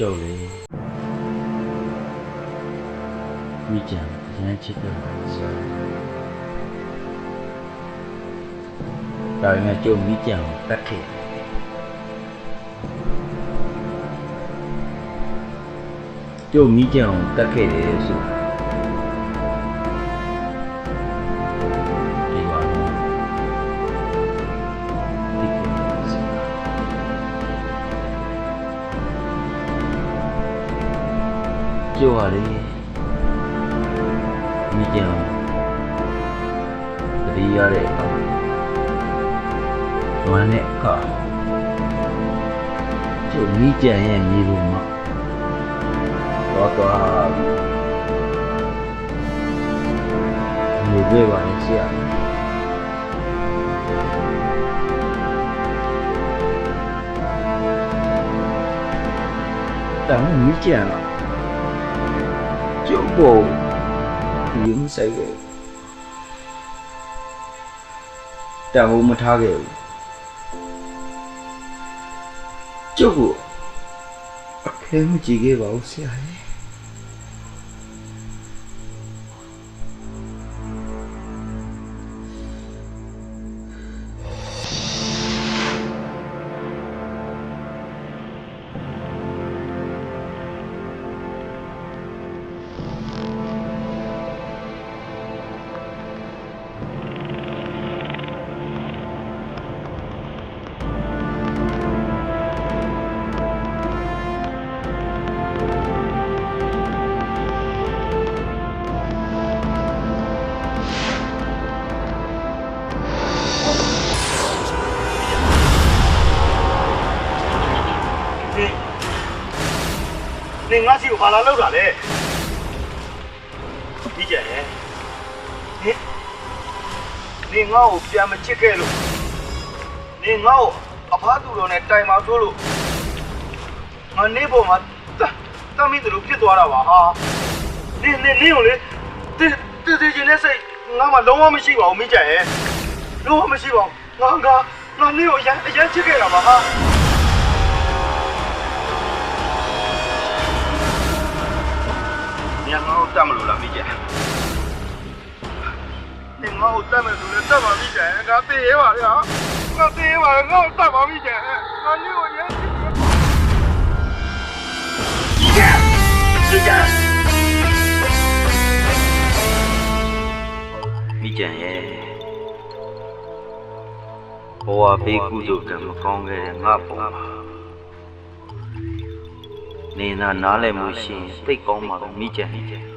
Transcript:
ကျုပ်လေမိကြံရမ်းချစ်တယ်ဆိုဒါပေမဲ့ကျုပ်မိကြံကိုတတ်ခဲ့တယ်ကျုပ်မိကြံကိုတတ်ခဲ့တယ်ဆိုတာ ကျိုးပါလေမိကြံတတိရတဲ့အခါဝမ်းတဲ့အခါကျိုးမိကြံရဲ့မြေပုံမှာတော့တော့မြေတွေပါလေဆရာတမ်းမိကြံလားကျုပ် ကိုဒီမဆိုင်ခဲ့တန်ဖို့မထားခဲ့ဘူးကျုပ်ကိုအခဲမကြည့်ခဲ့ပါဘူးဆရာကြီး င်ငါစီကိုဘာလာလောက်တာလဲပြီးကြရဲ့နင်နင်ငါ့ကိုပြန်မချစ်ခဲ့လို့နင်ငါ့ကိုအဖားသူတော်နဲ့တိုင်ပါဆိုလို့ငါနေပေါ်မှာတတမင်းတို့ဖြစ်သွားတာပါဟာနင်နင်နင်ကိုလေတတတချင်းနဲ့စိတ်ငါမှလုံးဝမရှိပါဘူးမိကြရဲ့လုံးဝမရှိပါဘူးငါငါငါနင်ကိုအရန်အရန်ချစ်ခဲ့တာပါဟာ တတ်မလို့လားမိကျန်你ငါ့ကိုတတ်မယ်ဆိုလည်းတတ်ပါမိကျန်ငါသိရပါလေဟာငါသိရပါလေငါ့ကိုတတ်ပါမိကျန်ငါညကိုရဲချစ်တယ်မိကျန်မိကျန်မိကြံရဲ့ဘဝဘေးကုသိုလ်ကံမကောင်းခဲ့တဲ့ငါပုံမှာနေနာနားလည်မှုရှိရင်သိတ်ကောင်းပါတော့မိကြံမိကြံ